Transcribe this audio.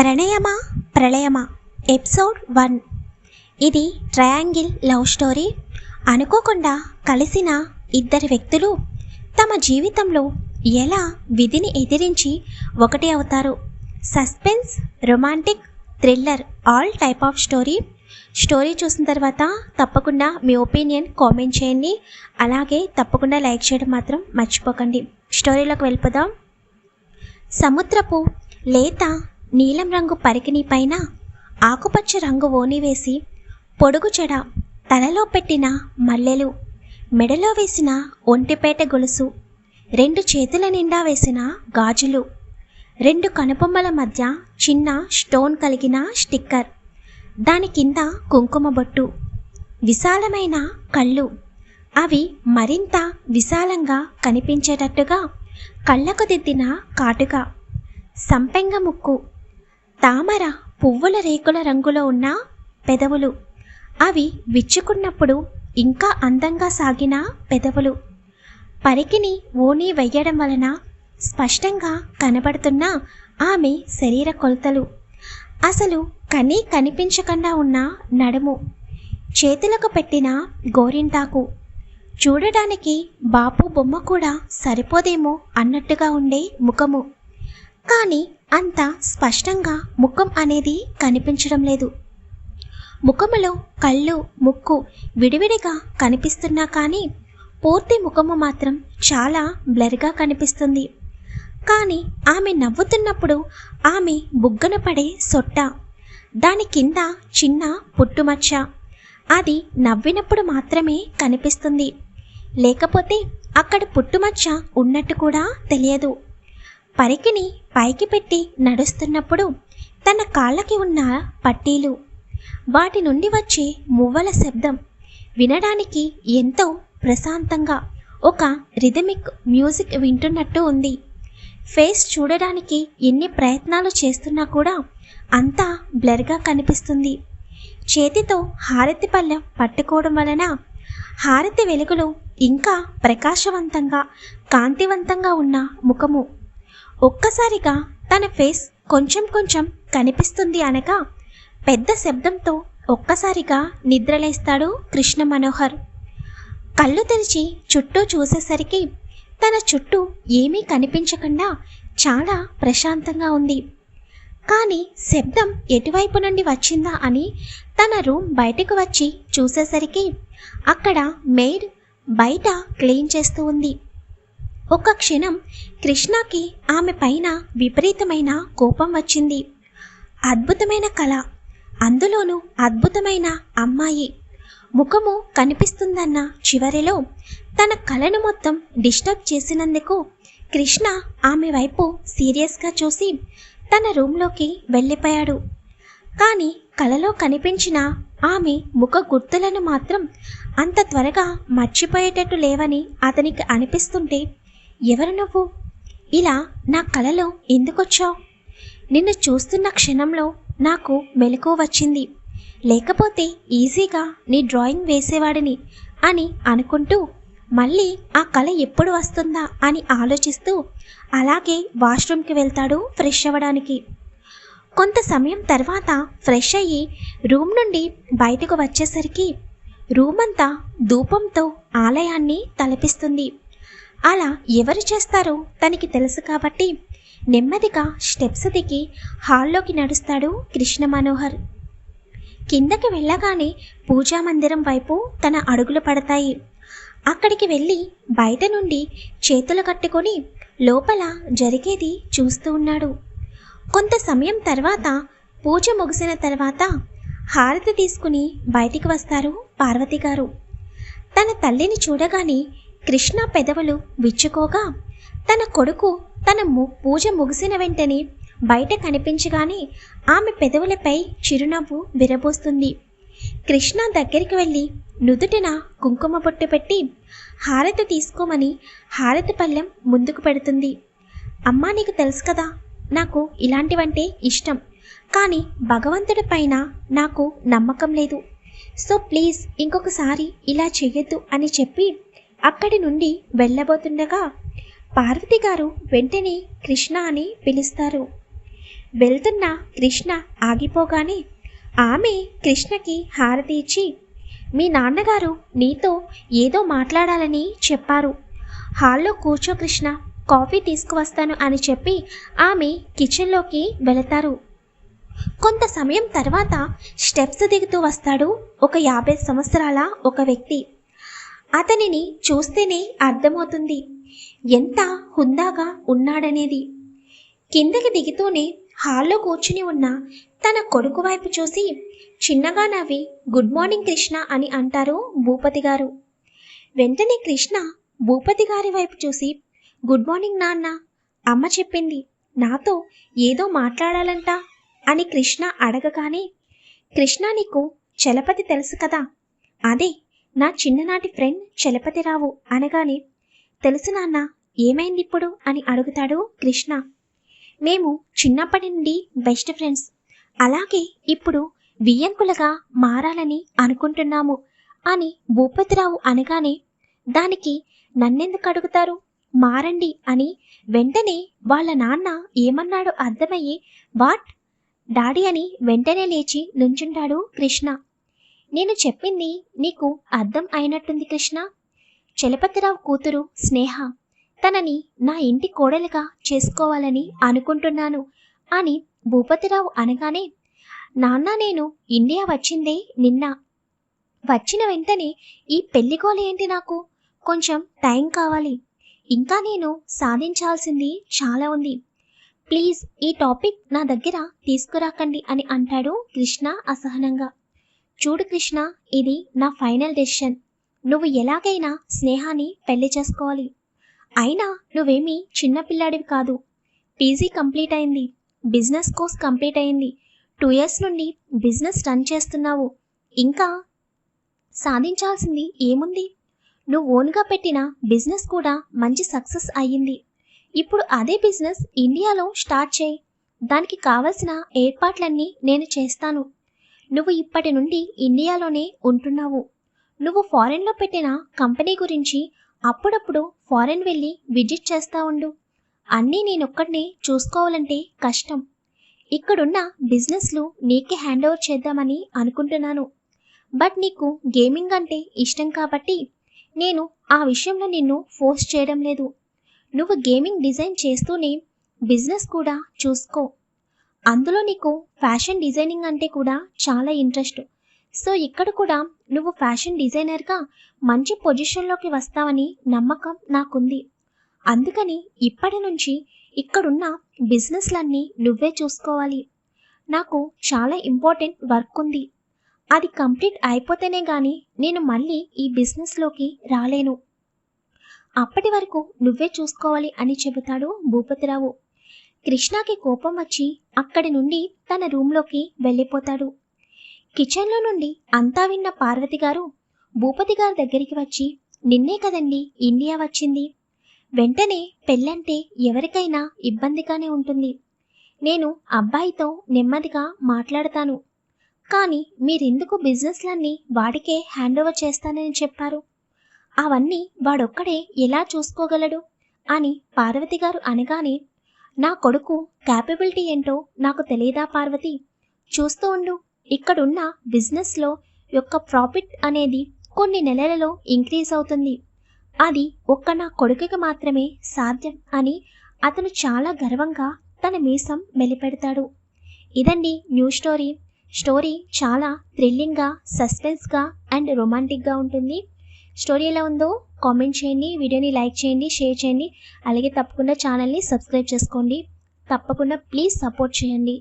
ప్రణయమా? ప్రళయమా? Episode one. ఇది triangle love story. అనుకోకుండా కలిసిన ఇద్దరు వ్యక్తులు తమ జీవితంలో ఎలా విధిని ఎదిరించి ఒకటి అవుతారు. Suspense romantic thriller all type of story. Story చూసిన తర్వాత తప్పకుండా మీ ఒపీనియన్ కామెంట్ చేయండి. అలాగే తప్పకుండా లైక్ చేయడం మాత్రం మర్చిపోకండి. స్టోరీలోకి వెళ్ళిపోదాం. సముద్రపు లేత నీలం రంగు పరికిణి పైన ఆకుపచ్చ రంగు ఓని వేసి పొడుగు చెడ తలలో పెట్టిన మల్లెలు మెడలో వేసిన ఒంటిపేట గొలుసు రెండు చేతుల నిండా వేసిన గాజులు రెండు కనుబొమ్మల మధ్య చిన్న స్టోన్ కలిగిన స్టిక్కర్ దాని కింద కుంకుమ బొట్టు విశాలమైన కళ్ళు. అవి మరింత విశాలంగా కనిపించేటట్టుగా కళ్ళకు దిద్దిన కాటుక సంపెంగ ముక్కు. తామర పువ్వుల రేకుల రంగులో ఉన్న పెదవులు. అవి విచ్చుకున్నప్పుడు ఇంకా అందంగా సాగిన పెదవులు. పరికిని ఓని వెయ్యడం వలన స్పష్టంగా కనబడుతున్న ఆమె శరీర కొలతలు. అసలు కనీ కనిపించకుండా ఉన్న నడుము. చేతులకు పెట్టిన గోరింటాకు. చూడడానికి బాపు బొమ్మ కూడా సరిపోదేమో అన్నట్టుగా ఉండే ముఖము. కానీ అంత స్పష్టంగా ముఖం అనేది కనిపించడం లేదు. ముఖములో కళ్ళు ముక్కు విడివిడిగా కనిపిస్తున్నా కానీ పూర్తి ముఖము మాత్రం చాలా బ్లర్గా కనిపిస్తుంది. కానీ ఆమె నవ్వుతున్నప్పుడు ఆమె బుగ్గన పడే సొట్ట దాని కింద చిన్న పుట్టుమచ్చ అది నవ్వినప్పుడు మాత్రమే కనిపిస్తుంది. లేకపోతే అక్కడ పుట్టుమచ్చ ఉన్నట్టు కూడా తెలియదు. పరికిని పైకి పెట్టి నడుస్తున్నప్పుడు తన కాళ్ళకి ఉన్న పట్టీలు వాటి నుండి వచ్చే మువ్వల శబ్దం వినడానికి ఎంతో ప్రశాంతంగా ఒక రిథమిక్ మ్యూజిక్ వింటున్నట్టు ఉంది. ఫేస్ చూడడానికి ఎన్ని ప్రయత్నాలు చేస్తున్నా కూడా అంతా బ్లర్గా కనిపిస్తుంది. చేతితో హారతి పళ్ళెం పట్టుకోవడం వలన హారతి వెలుగులో ఇంకా ప్రకాశవంతంగా కాంతివంతంగా ఉన్న ముఖము ఒక్కసారిగా తన ఫేస్ కొంచెం కొంచెం కనిపిస్తుంది అనగా పెద్ద శబ్దంతో ఒక్కసారిగా నిద్రలేస్తాడు కృష్ణ మనోహర్. కళ్ళు తెరిచి చుట్టూ చూసేసరికి తన చుట్టూ ఏమీ కనిపించకుండా చాలా ప్రశాంతంగా ఉంది. కానీ శబ్దం ఎటువైపు నుండి వచ్చిందా అని తన రూమ్ బయటకు వచ్చి చూసేసరికి అక్కడ మెయిడ్ బయట క్లీన్ చేస్తూ ఉంది. ఒక క్షణం కృష్ణకి ఆమె పైన విపరీతమైన కోపం వచ్చింది. అద్భుతమైన కళ. అందులోనూ అద్భుతమైన అమ్మాయి. ముఖము కనిపిస్తుందన్న చివరిలో తన కళను మొత్తం డిస్టర్బ్ చేసినందుకు కృష్ణ ఆమె వైపు సీరియస్గా చూసి తన రూమ్లోకి వెళ్ళిపోయాడు. కానీ కలలో కనిపించిన ఆమె ముఖ గుర్తులను మాత్రం అంత త్వరగా మర్చిపోయేటట్టు లేవని అతనికి అనిపిస్తుంటే ఎవరు నువ్వు? ఇలా నా కలలో ఎందుకొచ్చావు? నిన్ను చూస్తున్న క్షణంలో నాకు మెలకు వచ్చింది. లేకపోతే ఈజీగా నీ డ్రాయింగ్ వేసేవాడిని అని అనుకుంటూ మళ్ళీ ఆ కళ ఎప్పుడు వస్తుందా అని ఆలోచిస్తూ అలాగే వాష్రూమ్కి వెళ్తాడు ఫ్రెష్ అవ్వడానికి. కొంత సమయం తర్వాత ఫ్రెష్ అయ్యి రూమ్ నుండి బయటకు వచ్చేసరికి రూమ్ అంతా ధూపంతో ఆలయాన్ని తలపిస్తుంది. అలా ఎవరు చేస్తారో తనకి తెలుసు కాబట్టి నెమ్మదిగా స్టెప్స్ దిగి హాల్లోకి నడుస్తాడు కృష్ణ మనోహర్. కిందకి వెళ్ళగానే పూజా మందిరం వైపు తన అడుగులు పడతాయి. అక్కడికి వెళ్ళి బయట నుండి చేతులు కట్టుకొని లోపల జరిగేది చూస్తూ ఉన్నాడు. కొంత సమయం తర్వాత పూజ ముగిసిన తర్వాత హారతి తీసుకుని బయటికి వస్తారు పార్వతి గారు. తన తల్లిని చూడగానే కృష్ణ పెదవులు విచ్చుకోగా తన కొడుకు తన ము పూజ ముగిసిన వెంటనే బయట కనిపించగానే ఆమె పెదవులపై చిరునవ్వు విరబోస్తుంది. కృష్ణ దగ్గరికి వెళ్ళి నుదుటిన కుంకుమ బొట్టు పెట్టి హారతి తీసుకోమని హారతి పళ్ళెం ముందుకు పెడుతుంది. అమ్మా నీకు తెలుసు కదా నాకు ఇలాంటివంటే ఇష్టం కానీ భగవంతుడి పైన నాకు నమ్మకం లేదు. సో ప్లీజ్ ఇంకొకసారి ఇలా చెయ్యొద్దు అని చెప్పి అక్కడి నుండి వెళ్ళబోతుండగా పార్వతి గారు వెంటనే కృష్ణ అని పిలుస్తారు. వెళ్తున్న కృష్ణ ఆగిపోగానే ఆమె కృష్ణకి హారతి ఇచ్చి మీ నాన్నగారు నీతో ఏదో మాట్లాడాలని చెప్పారు. హాల్లో కూర్చో కృష్ణ కాఫీ తీసుకువస్తాను అని చెప్పి ఆమె కిచెన్లోకి వెళతారు. కొంత సమయం తర్వాత స్టెప్స్ దిగుతూ వస్తాడు ఒక యాభై సంవత్సరాల ఒక వ్యక్తి. అతనిని చూస్తేనే అర్థమవుతుంది. ఎంత హుందాగా ఉన్నాడనేది. కిందకి దిగుతూనే హాల్లో కూర్చుని ఉన్న తన కొడుకు వైపు చూసి చిన్నగా నవ్వి గుడ్ మార్నింగ్ కృష్ణ అని అంటారు భూపతి గారు. వెంటనే కృష్ణ భూపతి గారి వైపు చూసి గుడ్ మార్నింగ్ నాన్న అమ్మ చెప్పింది. నాతో ఏదో మాట్లాడాలంట అని కృష్ణ అడగగానే కృష్ణ నీకు చలపతి తెలుసు కదా. అదే నా చిన్ననాటి ఫ్రెండ్ చలపతిరావు అనగానే తెలుసు నాన్న ఏమైంది ఇప్పుడు అని అడుగుతాడు కృష్ణ. మేము చిన్నప్పటి నుండి బెస్ట్ ఫ్రెండ్స్. అలాగే ఇప్పుడు వియ్యంకులుగా మారాలని అనుకుంటున్నాము అని భూపతిరావు అనగానే దానికి నన్నెందుకు అడుగుతారు? మారండి అని వెంటనే వాళ్ళ నాన్న ఏమన్నాడో అర్థమయ్యి వాట్? డాడీ అని వెంటనే లేచి నుంచుంటాడు కృష్ణ. నేను చెప్పింది నీకు అర్థం అయినట్టుంది కృష్ణ. చలపతిరావు కూతురు స్నేహ తనని నా ఇంటి కోడలుగా చేసుకోవాలని అనుకుంటున్నాను అని భూపతిరావు అనగానే నాన్న నేను ఇండియా వచ్చిందే నిన్న. వచ్చిన వెంటనే ఈ పెళ్ళిగోల ఏంటి నాకు? కొంచెం టైం కావాలి. ఇంకా నేను సాధించాల్సింది చాలా ఉంది. ప్లీజ్ ఈ టాపిక్ నా దగ్గర తీసుకురాకండి అని అంటాడు కృష్ణ అసహనంగా. చూడు కృష్ణ ఇది నా ఫైనల్ డెసిషన్. నువ్వు ఎలాగైనా స్నేహాన్ని పెళ్ళి చేసుకోవాలి. అయినా నువ్వేమీ చిన్నపిల్లాడివి కాదు. పీజీ కంప్లీట్ అయింది. బిజినెస్ కోర్స్ కంప్లీట్ అయింది. టూ ఇయర్స్ నుండి బిజినెస్ రన్ చేస్తున్నావు. ఇంకా సాధించాల్సింది ఏముంది? నువ్వు ఓన్గా పెట్టిన బిజినెస్ కూడా మంచి సక్సెస్ అయ్యింది. ఇప్పుడు అదే బిజినెస్ ఇండియాలో స్టార్ట్ చేయి. దానికి కావలసిన ఏర్పాట్లన్నీ నేను చేస్తాను. నువ్వు ఇప్పటి నుండి ఇండియాలోనే ఉంటున్నావు. నువ్వు ఫారెన్లో పెట్టిన కంపెనీ గురించి అప్పుడప్పుడు ఫారెన్ వెళ్ళి విజిట్ చేస్తా ఉండు. అన్నీ నేనొక్కడినే చూసుకోవాలంటే కష్టం. ఇక్కడున్న బిజినెస్లు నీకే హ్యాండ్ ఓవర్ చేద్దామని అనుకుంటున్నాను. బట్ నీకు గేమింగ్ అంటే ఇష్టం కాబట్టి నేను ఆ విషయంలో నిన్ను ఫోర్స్ చేయడం లేదు. నువ్వు గేమింగ్ డిజైన్ చేస్తూనే బిజినెస్ కూడా చూసుకో. అందులో నీకు ఫ్యాషన్ డిజైనింగ్ అంటే కూడా చాలా ఇంట్రెస్ట్. సో ఇక్కడ కూడా నువ్వు ఫ్యాషన్ డిజైనర్గా మంచి పొజిషన్లోకి వస్తావని నమ్మకం నాకుంది. అందుకని ఇప్పటి నుంచి ఇక్కడున్న బిజినెస్లన్నీ నువ్వే చూసుకోవాలి. నాకు చాలా ఇంపార్టెంట్ వర్క్ ఉంది. అది కంప్లీట్ అయిపోతేనే కానీ నేను మళ్ళీ ఈ బిజినెస్లోకి రాలేను. అప్పటి వరకు నువ్వే చూసుకోవాలి అని చెబుతాడు భూపతిరావు. కృష్ణకి కోపం వచ్చి అక్కడి నుండి తన రూంలోకి వెళ్ళిపోతాడు. కిచెన్లో నుండి అంతా విన్న పార్వతి గారు భూపతి గారి దగ్గరికి వచ్చి నిన్నే కదండి ఇండియా వచ్చింది. వెంటనే పెళ్ళంటే ఎవరికైనా ఇబ్బందిగానే ఉంటుంది. నేను అబ్బాయితో నెమ్మదిగా మాట్లాడతాను. కానీ మీరెందుకు బిజినెస్లన్నీ వాడికే హ్యాండ్ ఓవర్ చేస్తానని చెప్పారు? అవన్నీ వాడొక్కడే ఎలా చూసుకోగలడు? అని పార్వతి గారు అనగానే నా కొడుకు క్యాపబిలిటీ ఏంటో నాకు తెలియదా పార్వతి? చూస్తూ ఉండు. ఇక్కడున్న బిజినెస్లో యొక్క ప్రాఫిట్ అనేది కొన్ని నెలలలో ఇంక్రీజ్ అవుతుంది. అది ఒక్క నా కొడుకుకి మాత్రమే సాధ్యం అని అతను చాలా గర్వంగా తన మీసం మెలిపెడతాడు. ఇదండి న్యూ స్టోరీ స్టోరీ చాలా థ్రిల్లింగ్గా సస్పెన్స్గా అండ్ రొమాంటిక్గా ఉంటుంది. స్టోరీ ఎలా ఉందో కామెంట్ చేయండి వీడియోని లైక్ చేయండి షేర్ చేయండి. అలాగే తప్పకుండా ఛానల్ని సబ్స్క్రైబ్ చేసుకోండి. తప్పకుండా ప్లీజ్ సపోర్ట్ చేయండి.